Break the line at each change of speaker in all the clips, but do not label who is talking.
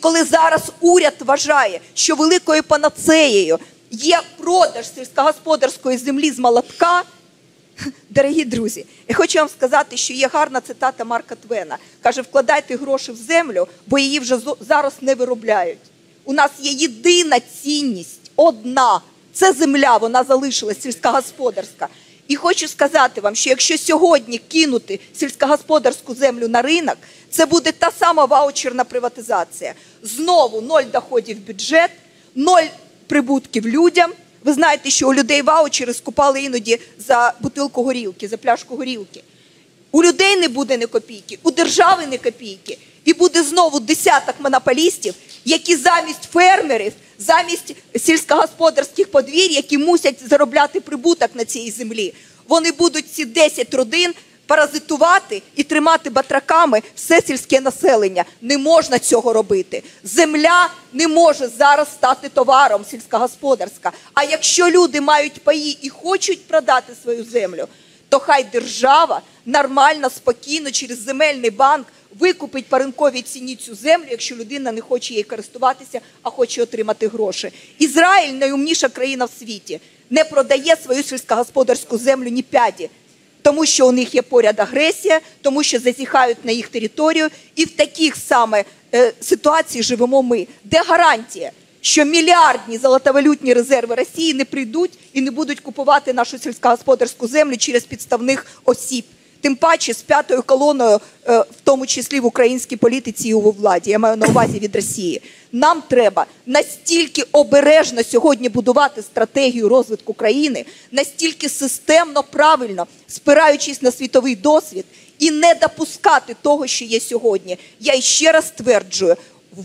Коли зараз уряд вважає, що великою панацеєю є продаж сільськогосподарської землі з молотка, дорогі друзі, я хочу вам сказати, що є гарна цитата Марка Твена. Каже, вкладайте гроші в землю, бо її вже зараз не виробляють. У нас є єдина цінність, одна. Це земля, вона залишилась сільськогосподарська. І хочу сказати вам, що якщо сьогодні кинути сільськогосподарську землю на ринок, це буде та сама ваучерна приватизація. Знову ноль доходів в бюджет, ноль прибутків людям. Ви знаєте, що у людей ваучери скупали іноді за бутилку горілки, за пляшку горілки. У людей не буде ні копійки, у держави не копійки. І буде знову десяток монополістів, які замість фермерів, замість сільськогосподарських подвір'я, які мусять заробляти прибуток на цій землі, вони будуть ці 10 родин паразитувати і тримати батраками все сільське населення. Не можна цього робити. Земля не може зараз стати товаром сільськогосподарська. А якщо люди мають паї і хочуть продати свою землю, то хай держава нормально, спокійно через земельний банк викупить по ринковій ціні цю землю, якщо людина не хоче її користуватися, а хоче отримати гроші. Ізраїль найумніша країна в світі, не продає свою сільськогосподарську землю ні п'яді. Тому що у них є поряд агресія, тому що зазіхають на їх територію, і в таких саме е, ситуації живемо ми. Де гарантія, що мільярдні золотовалютні резерви Росії не прийдуть і не будуть купувати нашу сільськогосподарську землю через підставних осіб? Тим паче з п'ятою колоною, е, в тому числі в українській політиці і у владі, я маю на увазі від Росії. Нам треба настільки обережно сьогодні будувати стратегію розвитку країни, настільки системно, правильно, спираючись на світовий досвід, і не допускати того, що є сьогодні. Я іще раз стверджую,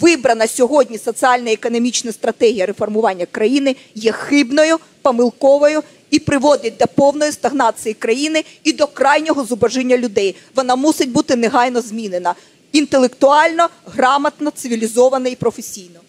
вибрана сьогодні соціально-економічна стратегія реформування країни є хибною, помилковою і приводить до повної стагнації країни і до крайнього зубожіння людей. Вона мусить бути негайно змінена інтелектуально, грамотно, цивілізовано і професійно.